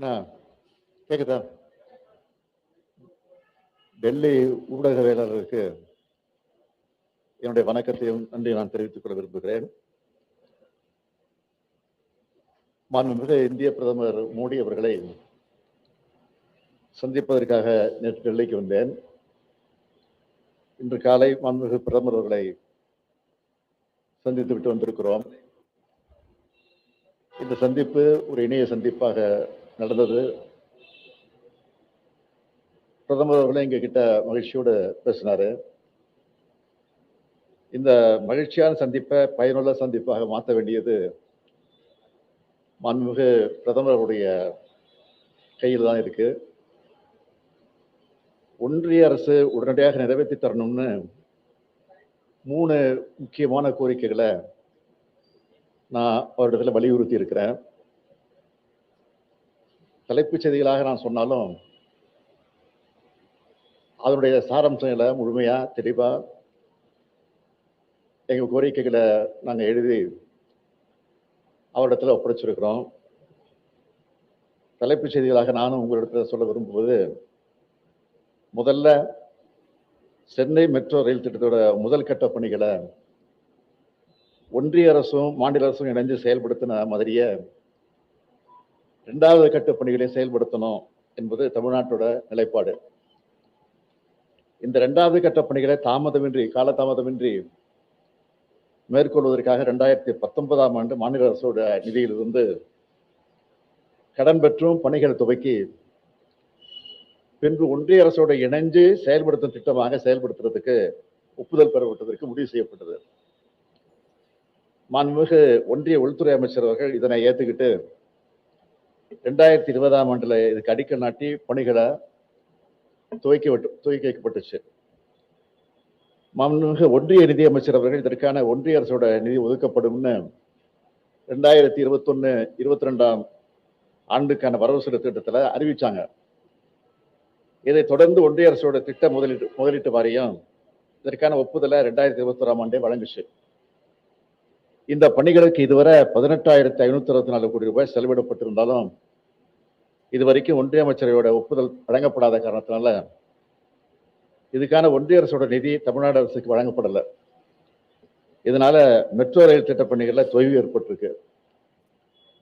அண்ணா கேக்குதா? டெல்லி ஊடகவியலாளருக்கு என்னுடைய வணக்கத்தையும் நன்றி நான் தெரிவித்துக் கொள்ள விரும்புகிறேன். மாண்புமிகு இந்திய பிரதமர் மோடி அவர்களை சந்திப்பதற்காக நேற்று டெல்லிக்கு வந்தேன். இன்று காலை மாண்புமிகு பிரதமர் அவர்களை சந்தித்து விட்டு வந்திருக்கிறோம். இந்த சந்திப்பு ஒரு இணைய சந்திப்பாக நடந்தது. பிரதமர் அவர்களே எங்க கிட்ட மகிழ்ச்சியோடு பேசினாரு. இந்த மகிழ்ச்சியான சந்திப்பை பயனுள்ள சந்திப்பாக மாற்ற வேண்டியது மாண்புமிகு பிரதமருடைய கையில் தான் இருக்கு. ஒன்றிய அரசு உடனடியாக நிறைவேற்றி தரணும்னு மூணு முக்கியமான கோரிக்கைகளை நான் அவரிடத்துல வலியுறுத்தி இருக்கிறேன். தலைப்புச் செய்திகளாக நான் சொன்னாலும் அதனுடைய சாரம்சங்களை முழுமையாக தெளிவாக எங்கள் கோரிக்கைகளை நாங்கள் எழுதி அவரிடத்தில் ஒப்படைச்சிருக்கிறோம். தலைப்புச் செய்திகளாக நானும் உங்களிடத்தில் சொல்ல விரும்புவது முதல்ல சென்னை மெட்ரோ ரயில் திட்டத்தோட முதல் கட்ட பணிகளை ஒன்றிய அரசும் மாநில அரசும் இணைஞ்சு செயல்படுத்தின மாதிரியே இரண்டாவது கட்ட பணிகளை செயல்படுத்தணும் என்பது தமிழ்நாட்டோட நிலைப்பாடு. இந்த இரண்டாவது கட்ட பணிகளை தாமதமின்றி காலதாமதமின்றி மேற்கொள்வதற்காக ரெண்டாயிரத்தி பத்தொன்பதாம் ஆண்டு மாநில அரசோட நிதியிலிருந்து கடன் பெற்றும் பணிகள் துவக்கி பின்பு ஒன்றிய அரசோட இணைஞ்சு செயல்படுத்தும் திட்டமாக செயல்படுத்துறதுக்கு ஒப்புதல் பெறப்பட்டதற்கு முடிவு செய்யப்பட்டது. மாண்புமிகு ஒன்றிய உள்துறை அமைச்சர் அவர்கள் இதனை ஏத்துக்கிட்டு ரெண்டாயிரத்தி இருபதாம் ஆண்டுல இதுக்கு அடிக்கல் நாட்டி பணிகளை துவக்கி விட்டு துவக்கி வைக்கப்பட்டுச்சு. மாண்புமிகு ஒன்றிய நிதி அமைச்சர் அவர்கள் இதற்கான ஒன்றிய அரசோட நிதி ஒதுக்கப்படும்னு ரெண்டாயிரத்தி இருபத்தொன்னு இருபத்தி ரெண்டாம் ஆண்டுக்கான வரவு செலவு திட்டத்தில் அறிவிச்சாங்க. இதை தொடர்ந்து ஒன்றிய அரசோட திட்ட முதலீட்டு முதலீட்டு வாரியம் இதற்கான ஒப்புதலை ரெண்டாயிரத்தி இருபத்தி ஓராம் ஆண்டே வழங்குச்சு. இந்த பணிகளுக்கு இதுவரை பதினெட்டாயிரத்தி ஐநூத்தி அறுபத்தி நாலு கோடி ரூபாய் செலவிடப்பட்டிருந்தாலும் இதுவரைக்கும் ஒன்றிய அமைச்சரையோட ஒப்புதல் வழங்கப்படாத காரணத்தினால இதுக்கான ஒன்றிய அரசோட நிதி தமிழ்நாடு அரசுக்கு வழங்கப்படலை. இதனால மெட்ரோ ரயில் திட்ட பணிகளில் தொய்வு ஏற்பட்டிருக்கு.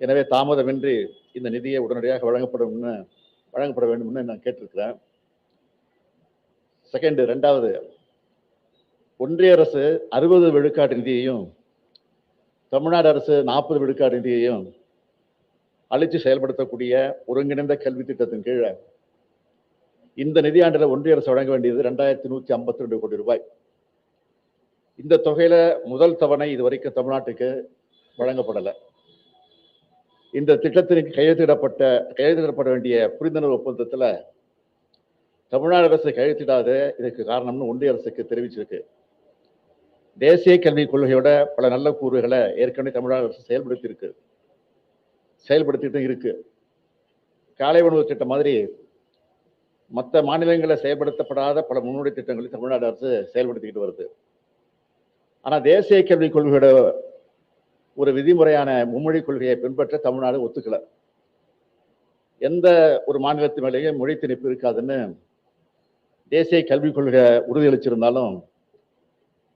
எனவே தாமதமின்றி இந்த நிதியை உடனடியாக வழங்கப்படும்னு வழங்கப்பட வேண்டும்னு நான் கேட்டிருக்கிறேன். செகண்டு ரெண்டாவது ஒன்றிய அரசு அறுபது விழுக்காட்டு நிதியையும் தமிழ்நாடு அரசு நாற்பது விழுக்காடு நிதியையும் அழித்து செயல்படுத்தக்கூடிய ஒருங்கிணைந்த கல்வி திட்டத்தின் கீழே இந்த நிதியாண்டில் ஒன்றிய அரசு வழங்க வேண்டியது ரெண்டாயிரத்தி நூத்தி ஐம்பத்தி ரெண்டு கோடி ரூபாய். இந்த தொகையில முதல் தவணை இதுவரைக்கும் தமிழ்நாட்டுக்கு வழங்கப்படலை. இந்த திட்டத்திற்கு கையெழுத்திடப்பட்ட கையெழுத்திடப்பட வேண்டிய புரிந்துணர்வு ஒப்பந்தத்துல தமிழ்நாடு அரசு கையெழுத்திடாத இதுக்கு காரணம்னு ஒன்றிய அரசுக்கு தெரிவிச்சிருக்கு. தேசிய கல்விக் கொள்கையோட பல நல்ல கூறுகளை ஏற்கனவே தமிழக அரசு செயல்படுத்தி இருக்கு செயல்படுத்திட்டு இருக்கு. காலை உணவு திட்டம் மாதிரி மற்ற மாநிலங்களில் செயல்படுத்தப்படாத பல முன்னோடி திட்டங்களை தமிழ்நாடு அரசு செயல்படுத்திக்கிட்டு வருது. ஆனால் தேசிய கல்விக் கொள்கையோட ஒரு விதிமுறையான மும்மொழி கொள்கையை பின்பற்ற தமிழ்நாடு ஒத்துக்கல. எந்த ஒரு மாநிலத்து மேலேயும் மொழி திணிப்பு இருக்காதுன்னு தேசிய கல்விக் கொள்கை உறுதியளிச்சிருந்தாலும்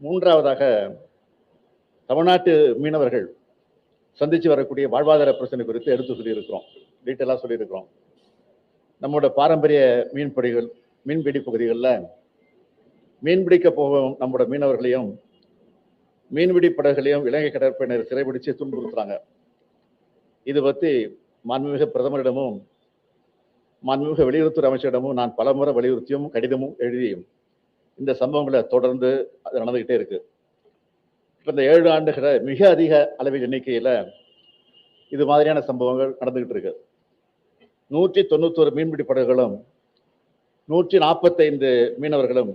மூன்றாவதாக தமிழ்நாட்டு மீனவர்கள் சந்தித்து வரக்கூடிய வாழ்வாதார பிரச்சனை குறித்து எடுத்து சொல்லியிருக்கிறோம். டீட்டெயிலாக சொல்லியிருக்கிறோம். நம்மளோட பாரம்பரிய மீன்பிடிகள் மீன்பிடி பகுதிகளில் மீன்பிடிக்க போகும் நம்மளோட மீனவர்களையும் மீன்பிடி படகுகளையும் இலங்கை கடற்படையினர் சிறைபிடிச்சு துன்புறுத்துறாங்க. இது பற்றி மாண்புமிகு பிரதமரிடமும் மாண்புமிகு வெளியுறவுத்துறை அமைச்சரிடமும் நான் பலமுறை வலியுறுத்தியும் கடிதமும் எழுதியும் இந்த சம்பவங்களை தொடர்ந்து அது நடந்துகிட்டே இருக்கு. இப்போ இந்த ஏழு ஆண்டுகளை மிக அதிக அளவில் எண்ணிக்கையில் இது மாதிரியான சம்பவங்கள் நடந்துகிட்டு இருக்கு. நூற்றி தொண்ணூத்தோரு மீன்பிடி படகுகளும் நூற்றி நாற்பத்தைந்து மீனவர்களும்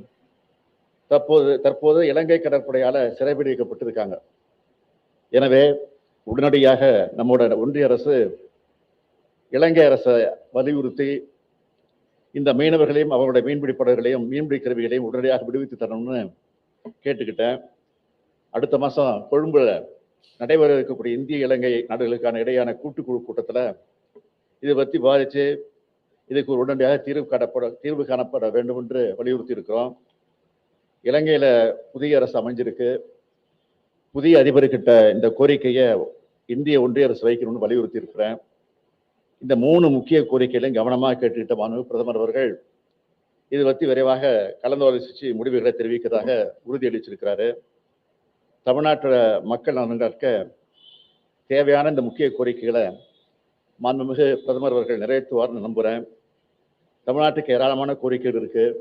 தற்போது தற்போது இலங்கை கடற்படையால் சிறைபிடிக்கப்பட்டிருக்காங்க எனவே உடனடியாக நம்மோட ஒன்றிய அரசு இலங்கை அரசை வலியுறுத்தி இந்த மீனவர்களையும் அவங்களுடைய மீன்பிடி படகுகளையும் மீன்பிடி கருவிகளையும் உடனடியாக விடுவித்து தரணும்னு கேட்டுக்கிட்டேன். அடுத்த மாதம் கொழும்புல நடைபெற இருக்கக்கூடிய இந்திய இலங்கை நாடுகளுக்கான இடையான கூட்டுக்குழு கூட்டத்தில் இதை பற்றி விவாதித்து இதுக்கு ஒரு உடனடியாக தீர்வு காணப்பட தீர்வு காணப்பட வேண்டும் என்று வலியுறுத்தி இருக்கிறோம் இலங்கையில் புதிய அரசு அமைஞ்சிருக்கு. புதிய அதிபர்கிட்ட இந்த கோரிக்கையை இந்திய ஒன்றிய அரசு வைக்கணும்னு வலியுறுத்தி இருக்கிறேன் இந்த மூணு முக்கிய கோரிக்கைகளையும் கவனமாக கேட்டுக்கிட்ட மாண்பு பிரதமர் அவர்கள் இது பற்றி விரைவாக கலந்தாலோசித்து முடிவுகளை தெரிவிக்கிறதாக உறுதியளிச்சிருக்கிறாரு. தமிழ்நாட்டு மக்கள் நலன்காக்க தேவையான இந்த முக்கிய கோரிக்கைகளை மாண்புமிகு பிரதமர் அவர்கள் நிறைவேற்றுவார்னு நம்புகிறேன் தமிழ்நாட்டுக்கு ஏராளமான கோரிக்கைகள் இருக்குது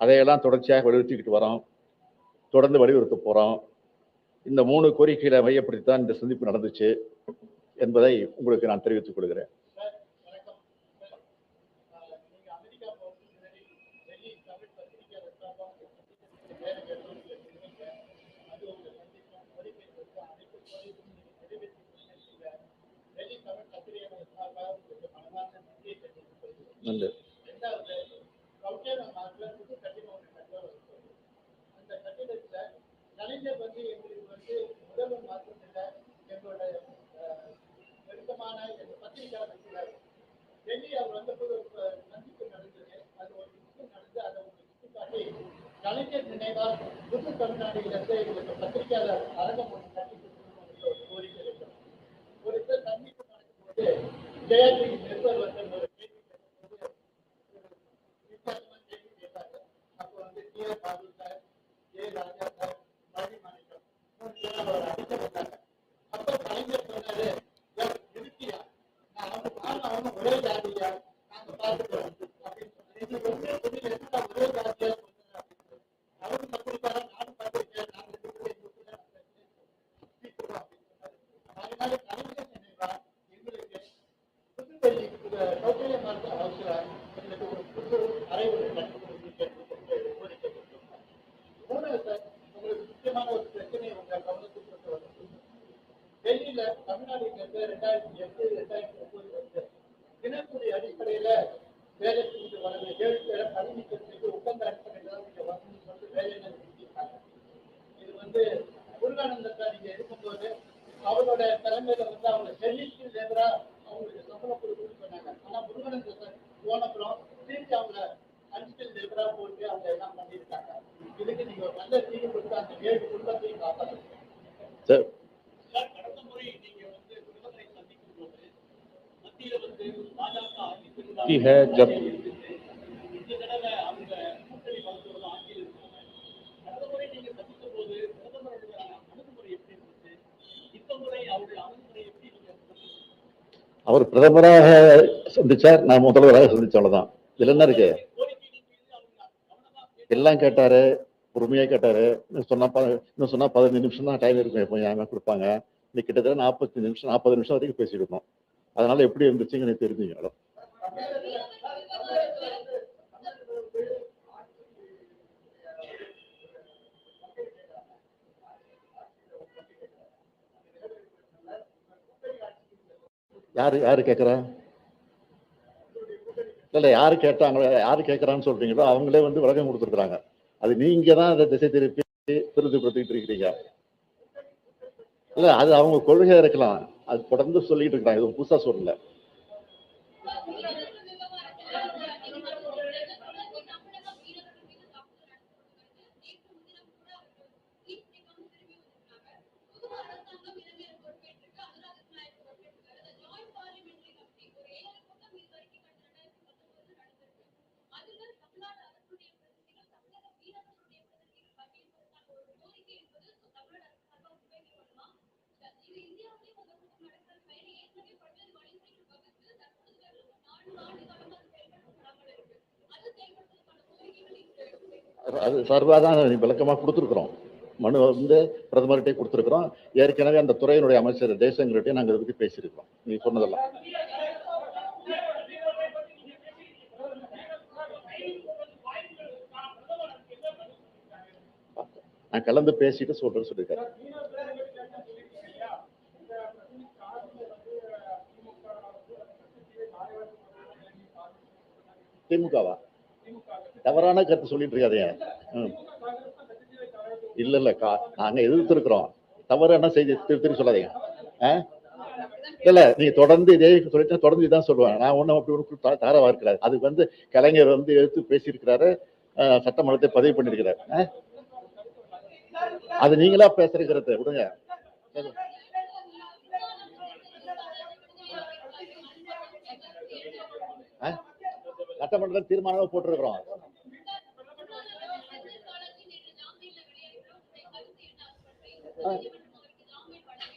அதையெல்லாம் தொடர்ச்சியாக வலியுறுத்திக்கிட்டு வரோம். தொடர்ந்து வலியுறுத்த போகிறோம் இந்த மூணு கோரிக்கைகளை மையப்படுத்தி தான் இந்த சந்திப்பு நடந்துச்சு. என்பதை உங்களுக்கு நான் தெரிவித்துக் கொள்கிறேன். நல்லது கலைஞர் வந்து எங்களுக்கு வந்து முதல்வர் மாற்றம் இல்லை எங்களோட நெருக்கமான எங்க பத்திரிகையாளர் இருக்கிறார் டெல்லி அவர் வந்தபோது ஒரு சந்திப்பு நடந்தது அது ஒரு நடந்து அதை உங்களுக்கு சுட்டிக்காட்டி கலைஞர் நினைவால் புது தமிழ்நாட்டிலிருந்து எங்களுக்கு பத்திரிகையாளர் அரங்கம் ஒன்று கட்டி கொடுக்கணும்னு ஒரு கோரிக்கை இருக்கிறோம் ஒரு இடத்துல சந்திப்பு நடக்கும்போது நீங்க சந்திச்சீங்க? அவர் பிரதமராக சந்திச்சார் நான் முதல்வராக சந்திச்ச அவ்வளவுதான். இதுல என்ன இருக்கு? எல்லாம் கேட்டாரு. பொறுமையாக கேட்டாரு. இன்னும் சொன்னால் ப- இன்னும் சொன்னால் பதினஞ்சு நிமிஷம் தான் டைம் இருக்கும் எப்போ ஏன் கொடுப்பாங்க. இன்னைக்கு கிட்டத்தட்ட நாற்பத்தஞ்சு நிமிஷம் நாற்பது நிமிஷம் வரைக்கும் பேசியிருக்கோம் அதனால எப்படி இருந்துச்சுங்க எனக்கு தெரிஞ்சுங்க மேடம். யாரு யாரு கேட்குறா இல்லை யார் கேட்டாங்களோ யார் கேட்குறான்னு சொல்கிறீங்களோ அவங்களே வந்து விளக்கம் கொடுத்துருக்குறாங்க. அது நீங்க தான் அதை திசை திருப்பி திருப்திப்படுத்திட்டு இருக்கிறீங்க. இல்ல அது அவங்க கொள்கையா இருக்கலாம். அது தொடர்ந்து சொல்லிட்டு இருக்காங்க இது புதுசா சொல்லல. அது சார்பாக தான் விளக்கமாக கொடுத்துருக்குறோம். மனு வந்து பிரதமர்கிட்டே கொடுத்துருக்குறோம். ஏற்கனவே அந்த துறையினுடைய அமைச்சர் ஜெய்சங்கர்கிட்டே நாங்கள் இதுக்கு பேசியிருக்கோம் நீங்கள் சொன்னதெல்லாம். நான் கலந்து பேசிட்டு சொல்றேன்னு சொல்லியிருக்காரு. திமுகவா? தவறான கருத்து சொல்லிட்டு இருக்காதே. இல்ல இல்ல கா நாங்க எதிர்த்திருக்கிறோம். தவறு என்ன செய்தி திருப்பி சொல்லாதீங்க. இல்ல நீ தொடர்ந்து இதே சொல்லிட்டு தொடர்ந்து இதான் சொல்லுவாங்க. நான் ஒண்ணும் அப்படி ஒரு த- இருக்கிறாரு அதுக்கு வந்து கலைஞர் வந்து எடுத்து பேசியிருக்கிறாரு. சட்டமன்றத்தை பதிவு பண்ணிருக்கிறாரு அது நீங்களா பேசுறீங்கிறது விடுங்க. ஆ? சட்டமன்றத்தில் தீர்மானமாக போட்டிருக்கிறோம்.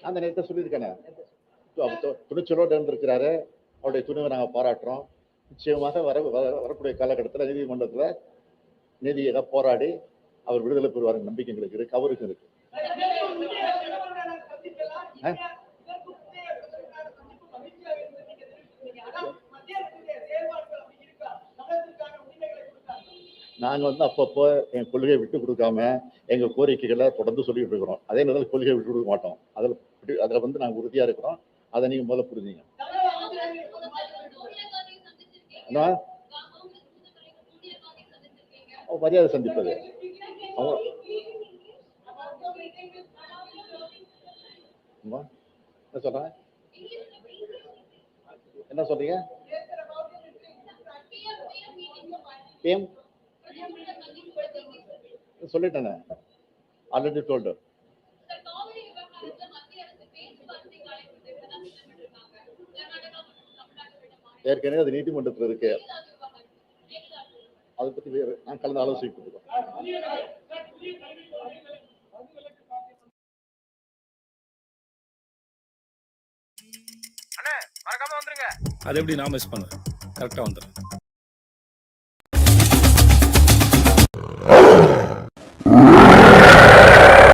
அந்த நேரத்தை சொல்லியிருக்கேனே. துணிச்சலோடு இருந்திருக்கிறாரு அவருடைய துணிவை நாங்கள் பாராட்டுறோம். நிச்சயமாக வர வர- வரக்கூடிய காலகட்டத்தில் நீதிமன்றத்தில் நீதியாக போராடி அவர் விடுதலை பெறுவார் நம்பிக்கை எங்களுக்கு இருக்கு அவருக்கும் இருக்கு. நாங்கள் நாங்க வந்து அப்பப்போ எங்கள் கொள்கையை விட்டு கொடுக்காம எங்க கோரிக்கைகளை தொடர்ந்து சொல்லிட்டு இருக்கிறோம். அதே நேரத்தில் கொள்கையை விட்டு கொடுக்க மாட்டோம். அதில் அதில் வந்து நாங்கள் உறுதியா இருக்கிறோம். அதை நீங்க முதல்ல புரிஞ்சுங்க. அவ மரியாதை சந்திப்பது. அவ- என்ன சொல்றேன் என்ன சொல்றீங்க? சொல்லிட்டேனே. ஆல்ரெடி டோல்டு ஏற்கனவே அது நீதிமன்றத்தில் இருக்கு. அதை பத்தி வேறு நான் கலந்து ஆலோசிக்க அதை எப்படி நான் மிஸ் பண்ணுவேன்? கரெக்டாக வந்துடுறேன்.